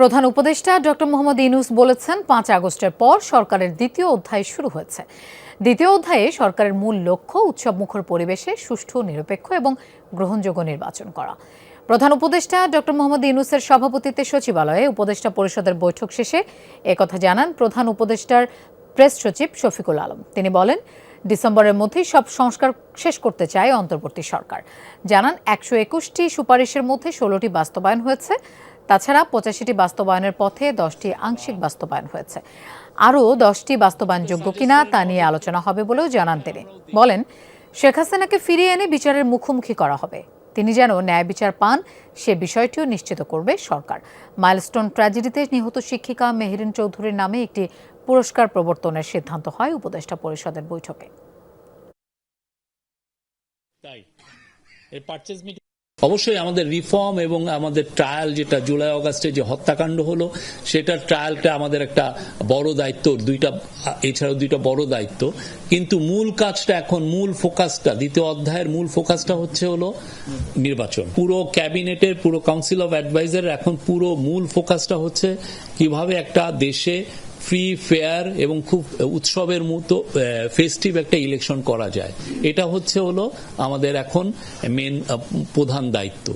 প্রধান উপদেষ্টা ডক্টর মোহাম্মদ ইনুস বলেছেন, পাঁচ আগস্টের পর সরকারের দ্বিতীয় অধ্যায় শুরু হয়েছে। দ্বিতীয় অধ্যায়ে সরকারের মূল লক্ষ্য উৎসবমুখর পরিবেশে সুষ্ঠু, নিরপেক্ষ এবং গ্রহণযোগ্য নির্বাচন করা। প্রধান উপদেষ্টা ডক্টর মোহাম্মদ ইনুসের সভাপতিত্বে সচিবালয়ে উপদেষ্টা পরিষদের বৈঠক শেষে একথা জানান প্রধান উপদেষ্টার প্রেস সচিব শফিকুল আলম। তিনি বলেন ডিসেম্বরের মধ্যেই সব সংস্কার শেষ করতে চায় অন্তর্বর্তী সরকার। জানান, একশো একুশটি সুপারিশের মধ্যে ষোলোটি বাস্তবায়ন হয়েছে। তাছাড়া পঁচাশিটি বাস্তবায়নের পথে দশটি আংশিক বাস্তবায়ন হয়েছে। আরও দশটি বাস্তবায়নযোগ্য কিনা তা নিয়ে আলোচনা হবে বলেও জানান তিনি। বলেন, শেখ হাসিনাকে ফিরিয়ে এনে বিচারের মুখোমুখি করা হবে। তিনি যেন ন্যায় বিচার পান, সে বিষয়টিও নিশ্চিত করবে সরকার। মাইলস্টোন ট্র্যাজেডিতে নিহত শিক্ষিকা মেহরিন চৌধুরীর নামে একটি পুরস্কার প্রবর্তনের সিদ্ধান্ত হয় উপদেষ্টা পরিষদের বৈঠকে। অবশ্যই আমাদের রিফর্ম এবং আমাদের ট্রায়াল যেটা জুলাই, অগাস্টে যে হত্যাকাণ্ড হলো, সেটার ট্রায়ালটা আমাদের একটা বড় দায়িত্ব, দুইটা, এছাড়াও দুইটা বড় দায়িত্ব। কিন্তু মূল কাজটা এখন, মূল ফোকাসটা দ্বিতীয় অধ্যায়ের মূল ফোকাসটা হচ্ছে হলো নির্বাচন। পুরো ক্যাবিনেটের পুরো কাউন্সিল অফ অ্যাডভাইজার এখন পুরো মূল ফোকাসটা হচ্ছে কীভাবে একটা দেশে ফ্রি ফেয়ার এবং খুব উৎসবের মতো ফেস্টিভ একটা ইলেকশন করা যায়। এটা হচ্ছে হলো আমাদের এখন মেন প্রধান দায়িত্ব।